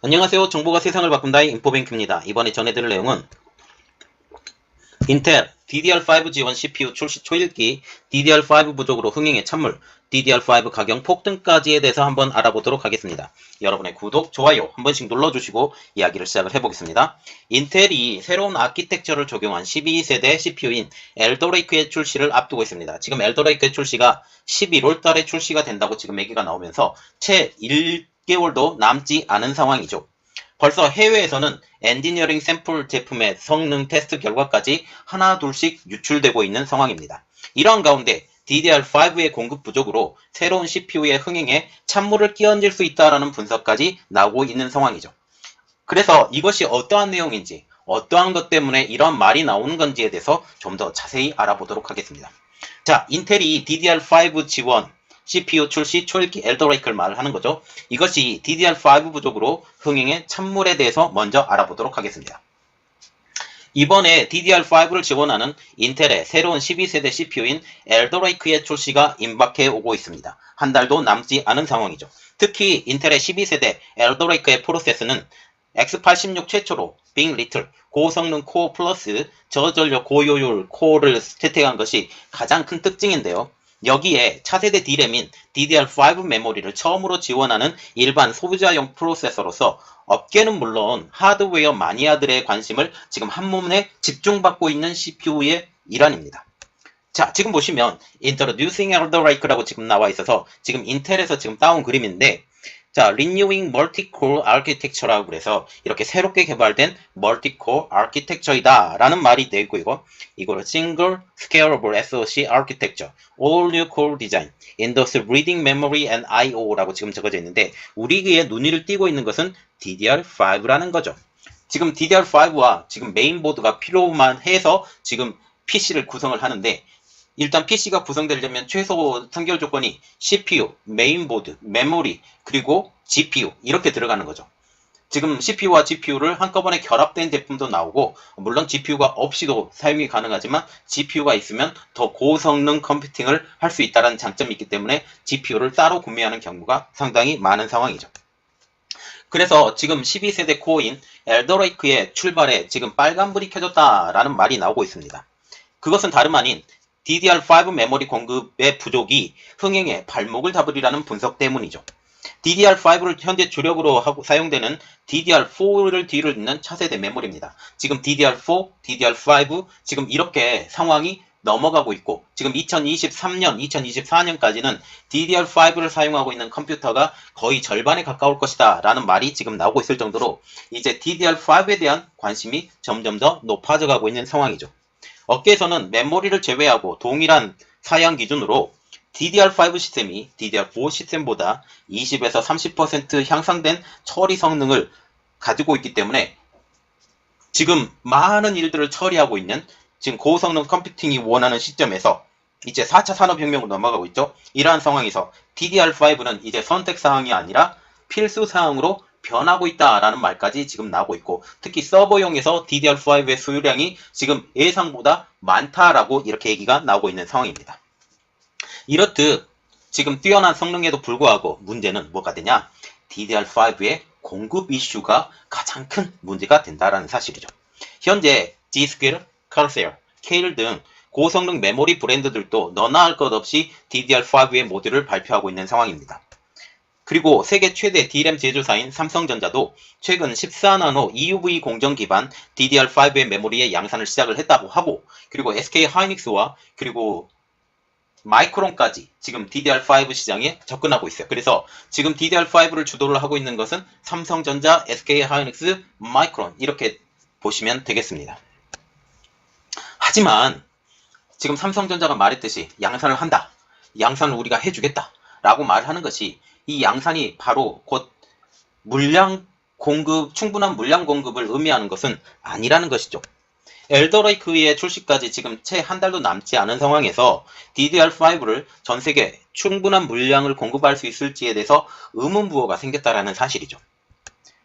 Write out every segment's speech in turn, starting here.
안녕하세요. 정보가 세상을 바꾼다의 인포뱅크입니다. 이번에 전해드릴 내용은 인텔 DDR5 지원 CPU 출시 초일기 DDR5 부족으로 흥행의 찬물 DDR5 가격 폭등까지에 대해서 한번 알아보도록 하겠습니다. 여러분의 구독, 좋아요 한 번씩 눌러주시고 이야기를 시작을 해보겠습니다. 인텔이 새로운 아키텍처를 적용한 12세대 CPU인 엘더레이크의 출시를 앞두고 있습니다. 지금 엘더레이크의 출시가 11월 달에 출시가 된다고 지금 얘기가 나오면서 채 1 개월도 남지 않은 상황이죠. 벌써 해외에서는 엔지니어링 샘플 제품의 성능 테스트 결과까지 하나 둘씩 유출되고 있는 상황입니다. 이러한 가운데 DDR5의 공급 부족으로 새로운 CPU의 흥행에 찬물을 끼얹을 수 있다라는 분석까지 나오고 있는 상황이죠. 그래서 이것이 어떠한 내용인지, 어떠한 것 때문에 이런 말이 나오는 건지에 대해서 좀 더 자세히 알아보도록 하겠습니다. 자, 인텔이 DDR5 지원 CPU 출시 초일기 엘더레이크를 말하는 거죠. 이것이 DDR5 부족으로 흥행의 찬물에 대해서 먼저 알아보도록 하겠습니다. 이번에 DDR5를 지원하는 인텔의 새로운 12세대 CPU인 엘더레이크의 출시가 임박해 오고 있습니다. 한 달도 남지 않은 상황이죠. 특히 인텔의 12세대 엘더레이크의 프로세스는 X86 최초로 빅 리틀 고성능 코어 플러스 저전력 고효율 코어를 채택한 것이 가장 큰 특징인데요. 여기에 차세대 D램인 DDR5 메모리를 처음으로 지원하는 일반 소비자용 프로세서로서 업계는 물론 하드웨어 마니아들의 관심을 지금 한몸에 집중받고 있는 CPU의 일환입니다. 자, 지금 보시면 Introducing Elder Lake라고 지금 나와 있어서 지금 인텔에서 지금 따온 그림인데 자, Renewing Multi-Core Architecture라고 그래서 이렇게 새롭게 개발된 Multi-Core Architecture이다 라는 말이 되고 이거 이거를 Single Scalable SoC Architecture All New Core Design Industrial Reading Memory and I/O라고 지금 적어져 있는데 우리의 눈이를 띄고 있는 것은 DDR5라는 거죠. 지금 DDR5와 지금 메인보드가 필요만 해서 지금 PC를 구성을 하는데 일단 PC가 구성되려면 최소 선결 조건이 CPU, 메인보드, 메모리, 그리고 GPU 이렇게 들어가는 거죠. 지금 CPU와 GPU를 한꺼번에 결합된 제품도 나오고 물론 GPU가 없이도 사용이 가능하지만 GPU가 있으면 더 고성능 컴퓨팅을 할 수 있다는 장점이 있기 때문에 GPU를 따로 구매하는 경우가 상당히 많은 상황이죠. 그래서 지금 12세대 코어인 엘더레이크의 출발에 지금 빨간불이 켜졌다라는 말이 나오고 있습니다. 그것은 다름 아닌 DDR5 메모리 공급의 부족이 흥행에 발목을 잡으리라는 분석 때문이죠. DDR5를 현재 주력으로 하고 사용되는 DDR4를 뒤를 잇는 차세대 메모리입니다. 지금 DDR4, DDR5 지금 이렇게 상황이 넘어가고 있고 지금 2023년, 2024년까지는 DDR5를 사용하고 있는 컴퓨터가 거의 절반에 가까울 것이다 라는 말이 지금 나오고 있을 정도로 이제 DDR5에 대한 관심이 점점 더 높아져 가고 있는 상황이죠. 업계에서는 메모리를 제외하고 동일한 사양 기준으로 DDR5 시스템이 DDR4 시스템보다 20에서 30% 향상된 처리 성능을 가지고 있기 때문에 지금 많은 일들을 처리하고 있는 지금 고성능 컴퓨팅이 원하는 시점에서 이제 4차 산업혁명으로 넘어가고 있죠. 이러한 상황에서 DDR5는 이제 선택사항이 아니라 필수사항으로 변하고 있다라는 말까지 지금 나오고 있고 특히 서버용에서 DDR5의 수요량이 지금 예상보다 많다라고 이렇게 얘기가 나오고 있는 상황입니다. 이렇듯 지금 뛰어난 성능에도 불구하고 문제는 뭐가 되냐? DDR5의 공급 이슈가 가장 큰 문제가 된다라는 사실이죠. 현재 G-Skill, Corsair, Kale 등 고성능 메모리 브랜드들도 너나 할 것 없이 DDR5의 모듈을 발표하고 있는 상황입니다. 그리고 세계 최대 D램 제조사인 삼성전자도 최근 14나노 EUV 공정 기반 DDR5의 메모리의 양산을 시작을 했다고 하고 그리고 SK 하이닉스와 그리고 마이크론까지 지금 DDR5 시장에 접근하고 있어요. 그래서 지금 DDR5를 주도를 하고 있는 것은 삼성전자, SK 하이닉스, 마이크론 이렇게 보시면 되겠습니다. 하지만 지금 삼성전자가 말했듯이 양산을 한다. 양산을 우리가 해주겠다. 라고 말하는 것이 이 양산이 바로 곧 물량 공급, 충분한 물량 공급을 의미하는 것은 아니라는 것이죠. 엘더레이크의 출시까지 지금 채 한 달도 남지 않은 상황에서 DDR5를 전 세계 충분한 물량을 공급할 수 있을지에 대해서 의문부호가 생겼다라는 사실이죠.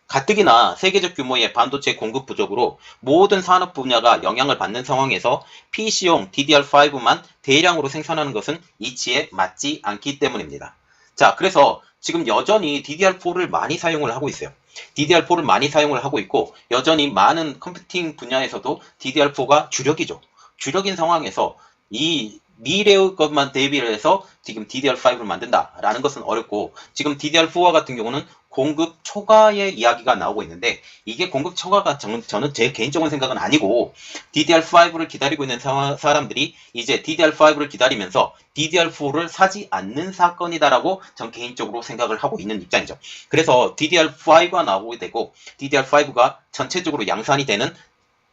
가뜩이나 세계적 규모의 반도체 공급 부족으로 모든 산업 분야가 영향을 받는 상황에서 PC용 DDR5만 대량으로 생산하는 것은 이치에 맞지 않기 때문입니다. 자, 그래서 지금 여전히 DDR4를 많이 사용을 하고 있어요. DDR4를 많이 사용을 하고 있고 여전히 많은 컴퓨팅 분야에서도 DDR4가 주력이죠. 주력인 상황에서 이 미래의 것만 대비를 해서 지금 DDR5를 만든다라는 것은 어렵고 지금 DDR4와 같은 경우는 공급 초과의 이야기가 나오고 있는데 이게 공급 초과가 저는, 제 개인적인 생각은 아니고 DDR5를 기다리고 있는 사, 사람들이 이제 DDR5를 기다리면서 DDR4를 사지 않는 사건이다라고 전 개인적으로 생각을 하고 있는 입장이죠. 그래서 DDR5가 나오게 되고 DDR5가 전체적으로 양산이 되는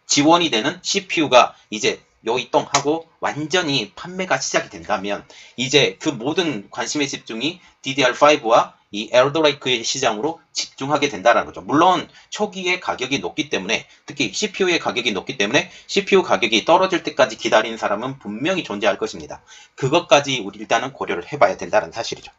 지원이 되는 CPU가 이제 요이똥 하고 완전히 판매가 시작이 된다면 이제 그 모든 관심의 집중이 DDR5와 이 엘더레이크의 시장으로 집중하게 된다는 거죠. 물론 초기에 가격이 높기 때문에 특히 CPU의 가격이 높기 때문에 CPU 가격이 떨어질 때까지 기다리는 사람은 분명히 존재할 것입니다. 그것까지 우리 일단은 고려를 해봐야 된다는 사실이죠.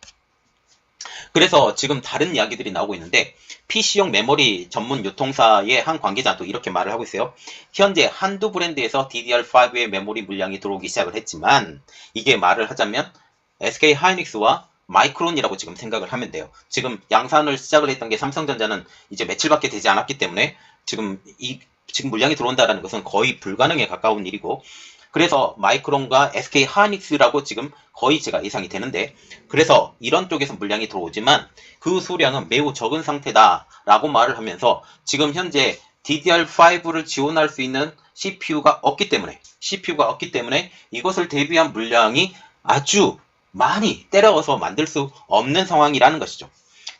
그래서 지금 다른 이야기들이 나오고 있는데 PC용 메모리 전문 유통사의 한 관계자도 이렇게 말을 하고 있어요. 현재 한두 브랜드에서 DDR5의 메모리 물량이 들어오기 시작을 했지만 이게 말을 하자면 SK 하이닉스와 마이크론이라고 지금 생각을 하면 돼요. 지금 양산을 시작을 했던 게 삼성전자는 이제 며칠밖에 되지 않았기 때문에 지금 이 지금 물량이 들어온다라는 것은 거의 불가능에 가까운 일이고 그래서 마이크론과 SK 하이닉스라고 지금 거의 제가 예상이 되는데 그래서 이런 쪽에서 물량이 들어오지만 그 수량은 매우 적은 상태다라고 말을 하면서 지금 현재 DDR5를 지원할 수 있는 CPU가 없기 때문에 CPU가 없기 때문에 이것을 대비한 물량이 아주 많이 때려서 만들 수 없는 상황이라는 것이죠.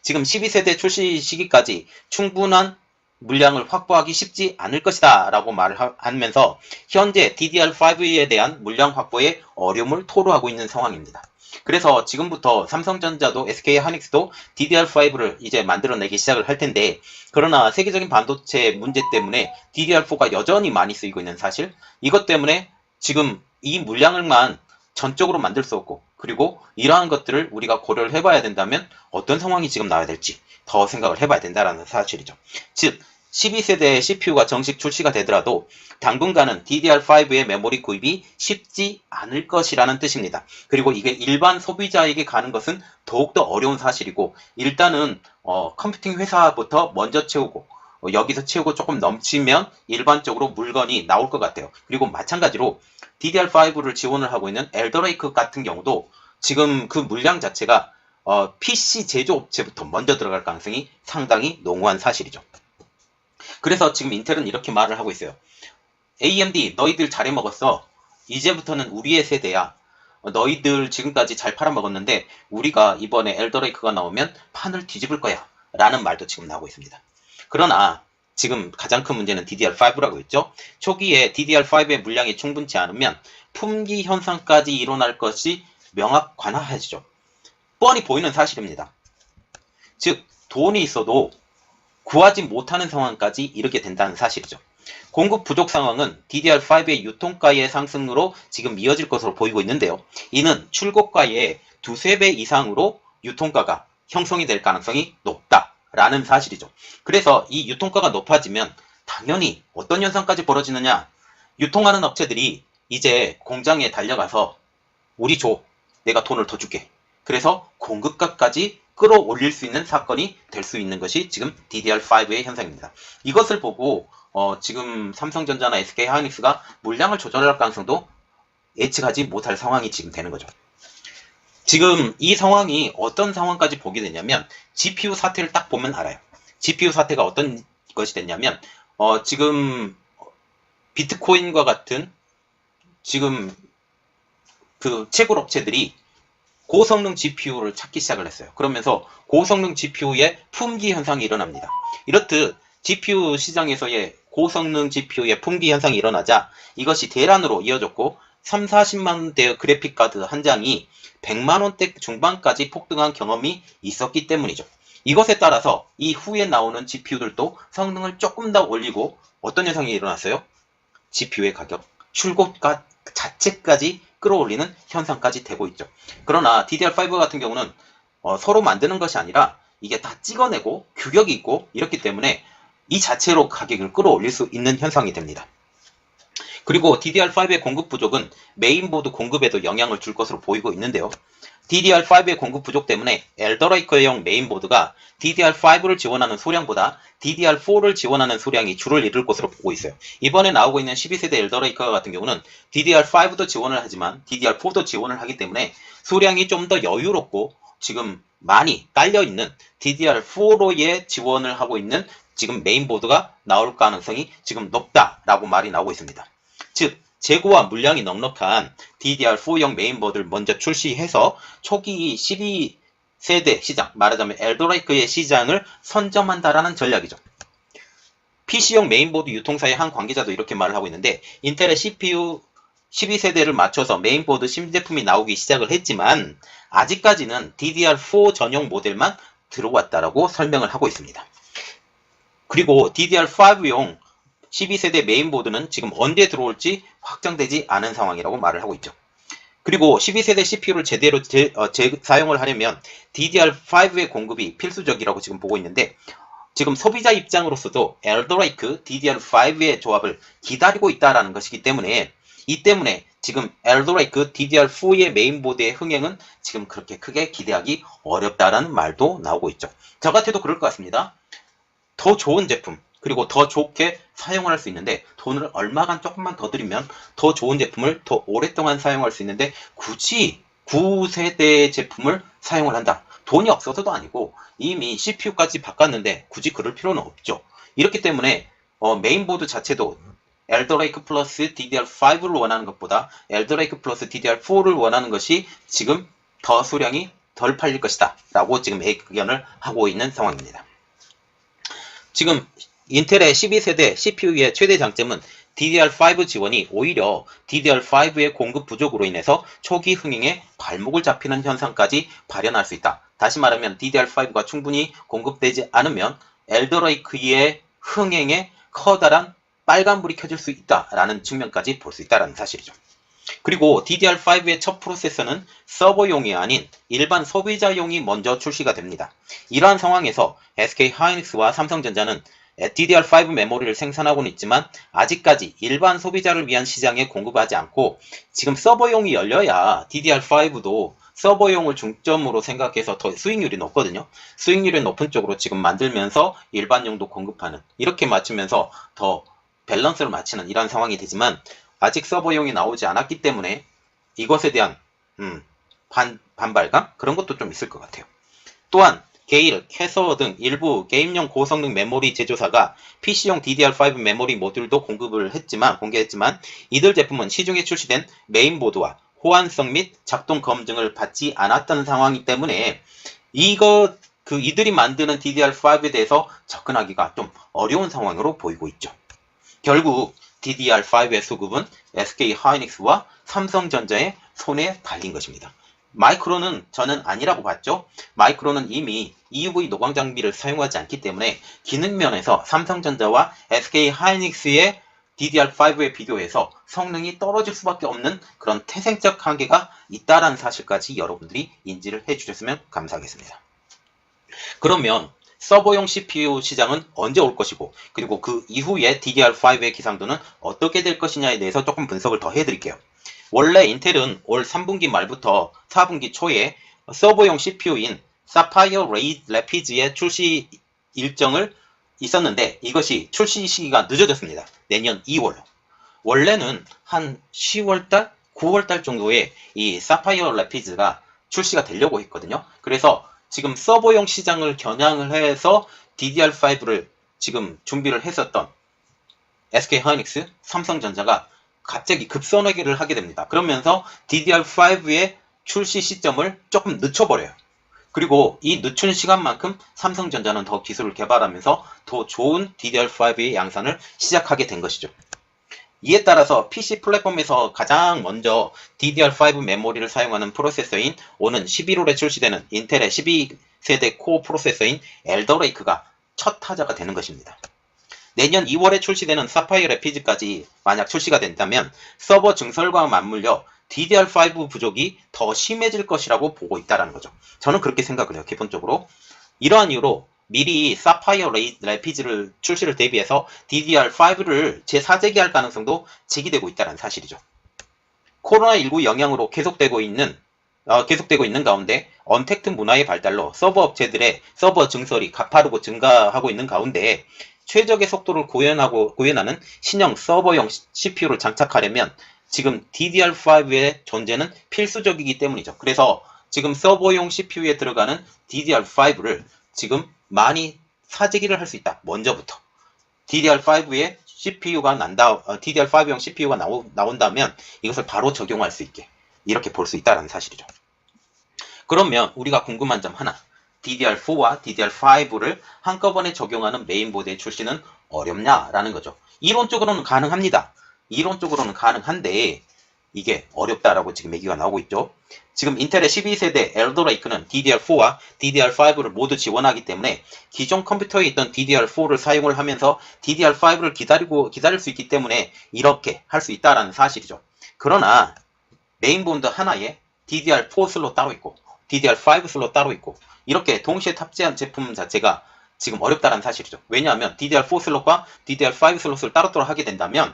지금 12세대 출시 시기까지 충분한 물량을 확보하기 쉽지 않을 것이다 라고 말을 하면서 현재 DDR5에 대한 물량 확보에 어려움을 토로하고 있는 상황입니다. 그래서 지금부터 삼성전자도 SK 하닉스도 DDR5를 이제 만들어내기 시작을 할 텐데 그러나 세계적인 반도체 문제 때문에 DDR4가 여전히 많이 쓰이고 있는 사실 이것 때문에 지금 이 물량을만 전적으로 만들 수 없고 그리고 이러한 것들을 우리가 고려를 해봐야 된다면 어떤 상황이 지금 나와야 될지 더 생각을 해봐야 된다는 사실이죠. 즉 12세대 CPU가 정식 출시가 되더라도 당분간은 DDR5의 메모리 구입이 쉽지 않을 것이라는 뜻입니다. 그리고 이게 일반 소비자에게 가는 것은 더욱더 어려운 사실이고 일단은 어, 컴퓨팅 회사부터 먼저 채우고 어, 여기서 채우고 조금 넘치면 일반적으로 물건이 나올 것 같아요. 그리고 마찬가지로 DDR5를 지원을 하고 있는 엘더레이크 같은 경우도 지금 그 물량 자체가 어, PC 제조업체부터 먼저 들어갈 가능성이 상당히 농후한 사실이죠. 그래서 지금 인텔은 이렇게 말을 하고 있어요. AMD 너희들 잘해 먹었어. 이제부터는 우리의 세대야. 너희들 지금까지 잘 팔아먹었는데 우리가 이번에 엘더레이크가 나오면 판을 뒤집을 거야. 라는 말도 지금 나오고 있습니다. 그러나 지금 가장 큰 문제는 DDR5라고 했죠. 초기에 DDR5의 물량이 충분치 않으면 품귀 현상까지 일어날 것이 명확관화해지죠. 뻔히 보이는 사실입니다. 즉 돈이 있어도 구하지 못하는 상황까지 이르게 된다는 사실이죠. 공급 부족 상황은 DDR5의 유통가의 상승으로 지금 이어질 것으로 보이고 있는데요. 이는 출고가의 두세 배 이상으로 유통가가 형성이 될 가능성이 높다 라는 사실이죠. 그래서 이 유통가가 높아지면 당연히 어떤 현상까지 벌어지느냐? 유통하는 업체들이 이제 공장에 달려가서 우리 줘. 내가 돈을 더 줄게. 그래서 공급가까지 끌어올릴 수 있는 사건이 될 수 있는 것이 지금 DDR5의 현상입니다. 이것을 보고 어, 지금 삼성전자나 SK 하이닉스가 물량을 조절할 가능성도 예측하지 못할 상황이 지금 되는 거죠. 지금 이 상황이 어떤 상황까지 보게 되냐면 GPU 사태를 딱 보면 알아요. GPU 사태가 어떤 것이 됐냐면 어, 지금 비트코인과 같은 지금 그 채굴 업체들이 고성능 GPU를 찾기 시작을 했어요. 그러면서 고성능 GPU의 품귀 현상이 일어납니다. 이렇듯 GPU 시장에서의 고성능 GPU의 품귀 현상이 일어나자 이것이 대란으로 이어졌고 3, 40만원대의 그래픽카드 한 장이 100만원대 중반까지 폭등한 경험이 있었기 때문이죠. 이것에 따라서 이 후에 나오는 GPU들도 성능을 조금 더 올리고 어떤 현상이 일어났어요? GPU의 가격, 출고가 자체까지 끌어올리는 현상까지 되고 있죠. 그러나 DDR5 같은 경우는 어, 서로 만드는 것이 아니라 이게 다 찍어내고 규격이 있고 이렇기 때문에 이 자체로 가격을 끌어올릴 수 있는 현상이 됩니다. 그리고 DDR5의 공급 부족은 메인보드 공급에도 영향을 줄 것으로 보이고 있는데요. DDR5의 공급 부족 때문에 엘더레이커형 메인보드가 DDR5를 지원하는 소량보다 DDR4를 지원하는 소량이 줄을 이룰 것으로 보고 있어요. 이번에 나오고 있는 12세대 엘더레이커 같은 경우는 DDR5도 지원을 하지만 DDR4도 지원을 하기 때문에 소량이 좀 더 여유롭고 지금 많이 깔려 있는 DDR4로의 지원을 하고 있는 지금 메인보드가 나올 가능성이 지금 높다라고 말이 나오고 있습니다. 즉 재고와 물량이 넉넉한 DDR4형 메인보드를 먼저 출시해서 초기 12 세대 시장, 말하자면 엘도레이크의 시장을 선점한다라는 전략이죠. PC용 메인보드 유통사의 한 관계자도 이렇게 말을 하고 있는데 인텔의 CPU 12세대를 맞춰서 메인보드 신제품이 나오기 시작을 했지만 아직까지는 DDR4 전용 모델만 들어왔다라고 설명을 하고 있습니다. 그리고 DDR5용 12세대 메인보드는 지금 언제 들어올지 확정되지 않은 상황이라고 말을 하고 있죠. 그리고 12세대 CPU를 제대로 재, 어, 재- 사용을 하려면 DDR5의 공급이 필수적이라고 지금 보고 있는데 지금 소비자 입장으로서도 엘더레이크 DDR5의 조합을 기다리고 있다라는 것이기 때문에 이 때문에 지금 엘더레이크 DDR4의 메인보드의 흥행은 지금 그렇게 크게 기대하기 어렵다라는 말도 나오고 있죠. 저 같아도 그럴 것 같습니다. 더 좋은 제품 그리고 더 좋게 사용할 수 있는데 돈을 얼마간 조금만 더 들이면 더 좋은 제품을 더 오랫동안 사용할 수 있는데 굳이 9세대 제품을 사용을 한다. 돈이 없어서도 아니고 이미 CPU까지 바꿨는데 굳이 그럴 필요는 없죠. 이렇기 때문에 어, 메인보드 자체도 엘더레이크 플러스 DDR5를 원하는 것보다 엘더레이크 플러스 DDR4를 원하는 것이 지금 더 수량이 덜 팔릴 것이다. 라고 지금 의견을 하고 있는 상황입니다. 지금 인텔의 12세대 CPU의 최대 장점은 DDR5 지원이 오히려 DDR5의 공급 부족으로 인해서 초기 흥행에 발목을 잡히는 현상까지 발현할 수 있다. 다시 말하면 DDR5가 충분히 공급되지 않으면 엘더레이크의 흥행에 커다란 빨간불이 켜질 수 있다라는 측면까지 볼 수 있다는 사실이죠. 그리고 DDR5의 첫 프로세서는 서버용이 아닌 일반 소비자용이 먼저 출시가 됩니다. 이러한 상황에서 SK 하이닉스와 삼성전자는 DDR5 메모리를 생산하고는 있지만 아직까지 일반 소비자를 위한 시장에 공급하지 않고 지금 서버용이 열려야 DDR5도 서버용을 중점으로 생각해서 더 수익률이 높거든요. 수익률이 높은 쪽으로 지금 만들면서 일반용도 공급하는 이렇게 맞추면서 더 밸런스를 맞추는 이런 상황이 되지만 아직 서버용이 나오지 않았기 때문에 이것에 대한 음, 반, 반발감 그런 것도 좀 있을 것 같아요. 또한 게일, 캐서 등 일부 게임용 고성능 메모리 제조사가 PC용 DDR5 메모리 모듈도 공급을 했지만 공개했지만 이들 제품은 시중에 출시된 메인보드와 호환성 및 작동 검증을 받지 않았던 상황이기 때문에 이거 그 이들이 만드는 DDR5에 대해서 접근하기가 좀 어려운 상황으로 보이고 있죠. 결국 DDR5의 수급은 SK 하이닉스와 삼성전자의 손에 달린 것입니다. 마이크로는 저는 아니라고 봤죠. 마이크로는 이미 EUV 노광 장비를 사용하지 않기 때문에 기능 면에서 삼성전자와 SK 하이닉스의 DDR5에 비교해서 성능이 떨어질 수밖에 없는 그런 태생적 한계가 있다라는 사실까지 여러분들이 인지를 해주셨으면 감사하겠습니다. 그러면 서버용 CPU 시장은 언제 올 것이고 그리고 그 이후에 DDR5의 기상도는 어떻게 될 것이냐에 대해서 조금 분석을 더 해드릴게요. 원래 인텔은 올 3분기 말부터 4분기 초에 서버용 CPU인 사파이어 레이 레피즈의 출시 일정을 있었는데 이것이 출시 시기가 늦어졌습니다. 내년 2월. 원래는 한 10월달, 9월달 정도에 이 사파이어 레피즈가 출시가 되려고 했거든요. 그래서 지금 서버용 시장을 겨냥을 해서 DDR5를 지금 준비를 했었던 SK 하이닉스, 삼성전자가 갑자기 급선회기를 하게 됩니다. 그러면서 DDR5의 출시 시점을 조금 늦춰버려요. 그리고 이 늦춘 시간만큼 삼성전자는 더 기술을 개발하면서 더 좋은 DDR5의 양산을 시작하게 된 것이죠. 이에 따라서 PC 플랫폼에서 가장 먼저 DDR5 메모리를 사용하는 프로세서인 오는 11월에 출시되는 인텔의 12세대 코어 프로세서인 엘더레이크가 첫 타자가 되는 것입니다. 내년 2월에 출시되는 사파이어 레피즈까지 만약 출시가 된다면 서버 증설과 맞물려 DDR5 부족이 더 심해질 것이라고 보고 있다는 거죠. 저는 그렇게 생각을 해요. 기본적으로. 이러한 이유로 미리 사파이어 레피즈를 출시를 대비해서 DDR5를 재사재기할 가능성도 제기되고 있다는 사실이죠. 코로나19 영향으로 계속되고 있는 어, 계속되고 있는 가운데 언택트 문화의 발달로 서버 업체들의 서버 증설이 가파르고 증가하고 있는 가운데 최적의 속도를 구현하고 구현하는 신형 서버용 CPU를 장착하려면 지금 DDR5의 존재는 필수적이기 때문이죠. 그래서 지금 서버용 CPU에 들어가는 DDR5를 지금 많이 사재기를 할 수 있다. 먼저부터. DDR5에 CPU가 난다, 어, DDR5용 CPU가 나오, 나온다면 이것을 바로 적용할 수 있게 이렇게 볼 수 있다는 사실이죠. 그러면 우리가 궁금한 점 하나. DDR4와 DDR5를 한꺼번에 적용하는 메인보드의 출시는 어렵냐라는 거죠. 이론적으로는 가능합니다. 이론적으로는 가능한데 이게 어렵다라고 지금 얘기가 나오고 있죠. 지금 인텔의 12세대 엘더레이크는 DDR4와 DDR5를 모두 지원하기 때문에 기존 컴퓨터에 있던 DDR4를 사용을 하면서 DDR5를 기다리고 기다릴 수 있기 때문에 이렇게 할 수 있다라는 사실이죠. 그러나 메인보드 하나에 DDR4 슬롯 따로 있고 DDR5 슬롯 따로 있고 이렇게 동시에 탑재한 제품 자체가 지금 어렵다는 사실이죠. 왜냐하면 DDR4 슬롯과 DDR5 슬롯을 따로따로 하게 된다면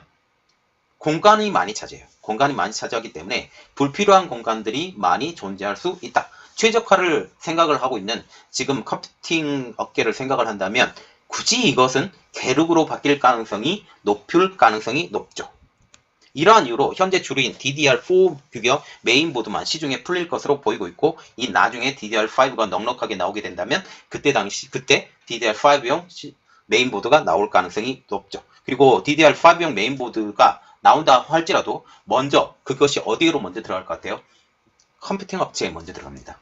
공간이 많이 차지해요. 공간이 많이 차지하기 때문에 불필요한 공간들이 많이 존재할 수 있다. 최적화를 생각을 하고 있는 지금 컴퓨팅 업계를 생각을 한다면 굳이 이것은 계륵으로 바뀔 가능성이 높을 가능성이 높죠. 이러한 이유로 현재 주류인 DDR4 규격 메인보드만 시중에 풀릴 것으로 보이고 있고 이 나중에 DDR5가 넉넉하게 나오게 된다면 그때 당시 그때 DDR5용 메인보드가 나올 가능성이 높죠. 그리고 DDR5용 메인보드가 나온다 할지라도 먼저 그것이 어디로 먼저 들어갈 것 같아요? 컴퓨팅 업체에 먼저 들어갑니다.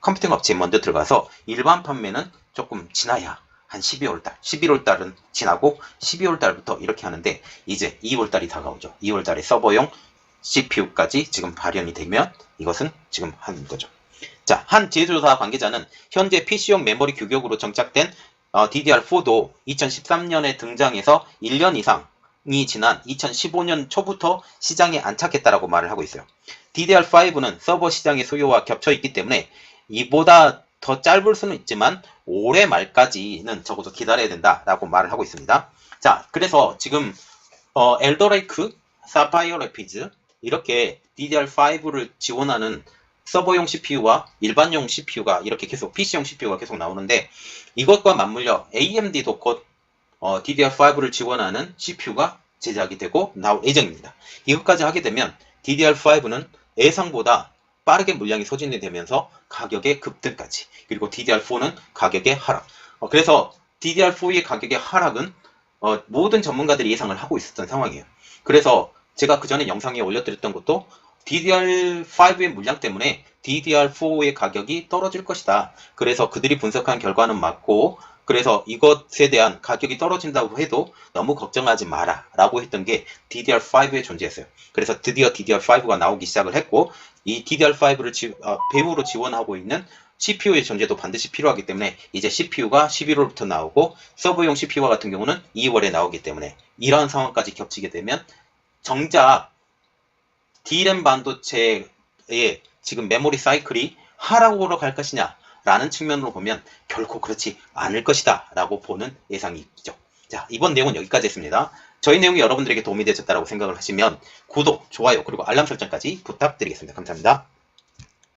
컴퓨팅 업체에 먼저 들어가서 일반 판매는 조금 지나야 한 12월 달, 11월 달은 지나고 12월 달부터 이렇게 하는데 이제 2월 달이 다가오죠. 2월 달에 서버용 CPU까지 지금 발현이 되면 이것은 지금 하는 거죠. 자, 한 제조사 관계자는 현재 PC용 메모리 규격으로 정착된 어, DDR4도 2013년에 등장해서 1년 이상이 지난 2015년 초부터 시장에 안착했다라고 말을 하고 있어요. DDR5는 서버 시장의 수요와 겹쳐 있기 때문에 이보다 더 짧을 수는 있지만 올해 말까지는 적어도 기다려야 된다라고 말을 하고 있습니다. 자, 그래서 지금 어, 엘더레이크, 사파이어 레피즈 이렇게 DDR5를 지원하는 서버용 CPU와 일반용 CPU가 이렇게 계속 PC용 CPU가 계속 나오는데 이것과 맞물려 AMD도 곧 어, DDR5를 지원하는 CPU가 제작이 되고 나올 예정입니다. 이것까지 하게 되면 DDR5는 예상보다 빠르게 물량이 소진이 되면서 가격의 급등까지 그리고 DDR4는 가격의 하락 어, 그래서 DDR4의 가격의 하락은 어, 모든 전문가들이 예상을 하고 있었던 상황이에요. 그래서 제가 그 전에 영상에 올려드렸던 것도 DDR5의 물량 때문에 DDR4의 가격이 떨어질 것이다. 그래서 그들이 분석한 결과는 맞고 그래서 이것에 대한 가격이 떨어진다고 해도 너무 걱정하지 마라 라고 했던 게 DDR5에 존재했어요. 그래서 드디어 DDR5가 나오기 시작을 했고 이 DDR5를 지, 어, 배후로 지원하고 있는 CPU의 존재도 반드시 필요하기 때문에 이제 CPU가 11월부터 나오고 서버용 CPU와 같은 경우는 2월에 나오기 때문에 이러한 상황까지 겹치게 되면 정작 D램 반도체의 지금 메모리 사이클이 하락으로 갈 것이냐 라는 측면으로 보면 결코 그렇지 않을 것이다 라고 보는 예상이 있죠. 자 이번 내용은 여기까지 했습니다. 저희 내용이 여러분들에게 도움이 되셨다고 생각을 하시면 구독, 좋아요 그리고 알람 설정까지 부탁드리겠습니다. 감사합니다.